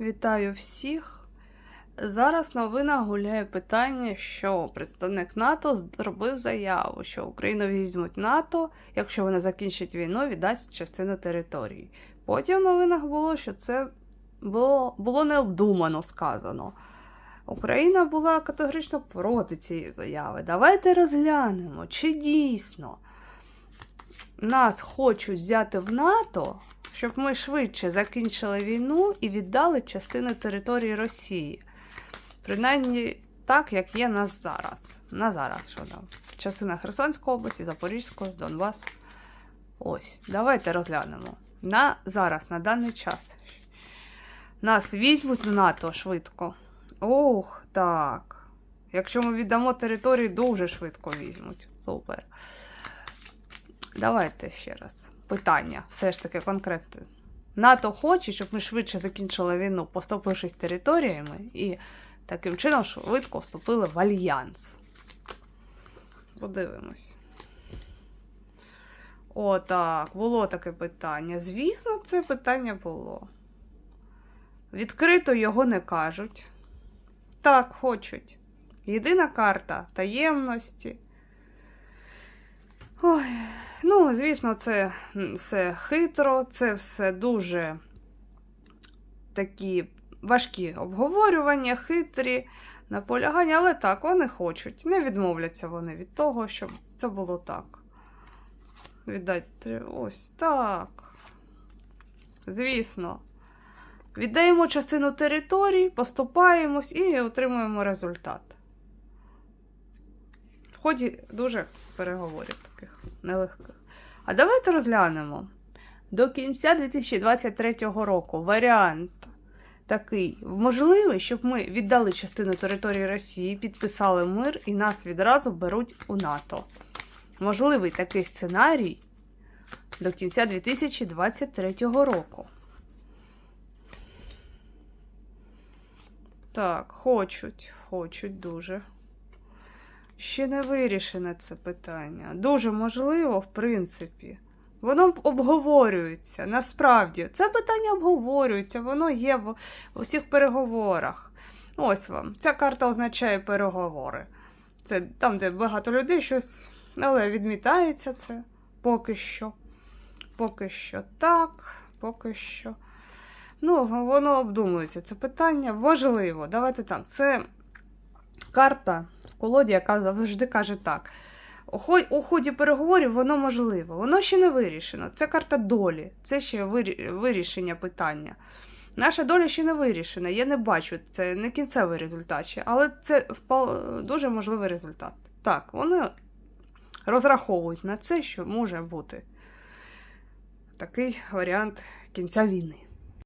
Вітаю всіх. Зараз новина гуляє питання, що представник НАТО зробив заяву, що Україну візьмуть НАТО, якщо вони закінчать війну, віддасть частину території. Потім в новинах було, що це було, було необдумано сказано. Україна була категорично проти цієї заяви. Давайте розглянемо, чи дійсно нас хочуть взяти в НАТО, щоб ми швидше закінчили війну і віддали частину території Росії. Принаймні так, як є нас зараз. На зараз, що там? Частина Херсонської області, Запорізької, Донбас. Ось, давайте розглянемо. На зараз, на даний час. Нас візьмуть в НАТО швидко. Ох, так. Якщо ми віддамо територію, дуже швидко візьмуть. Супер. Давайте ще раз. Питання, все ж таки конкретне. НАТО хоче, щоб ми швидше закінчили війну, поступившись територіями, і таким чином швидко вступили в альянс. Подивимось. О, так, було таке питання. Звісно, це питання було. Відкрито його не кажуть. Так, хочуть. Єдина карта таємності. Ой, ну, звісно, це все хитро, це все дуже такі важкі обговорювання, хитрі наполягання, але так, вони хочуть. Не відмовляться вони від того, щоб це було так. Віддати ось так. Звісно. Віддаємо частину територій, поступаємось і отримуємо результат. Ході дуже переговорів таких нелегких. А давайте розглянемо. До кінця 2023 року варіант такий можливий, щоб ми віддали частину території Росії, підписали мир і нас відразу беруть у НАТО. Можливий такий сценарій до кінця 2023 року. Так, хочуть, хочуть дуже. Ще не вирішене це питання. Дуже можливо, в принципі. Воно обговорюється. Насправді, це питання обговорюється, воно є в усіх переговорах. Ось вам. Ця карта означає переговори. Це там, де багато людей щось, але відмітається це поки що. Поки що так, поки що. Ну, воно обдумується. Це питання важливо. Давайте так. Це карта колоді, яка завжди каже так. У ході переговорів воно можливо, воно ще не вирішено. Це карта долі, це ще вирішення питання. Наша доля ще не вирішена. Я не бачу, це не кінцевий результат але це дуже можливий результат. Так, вони розраховують на це, що може бути такий варіант кінця війни.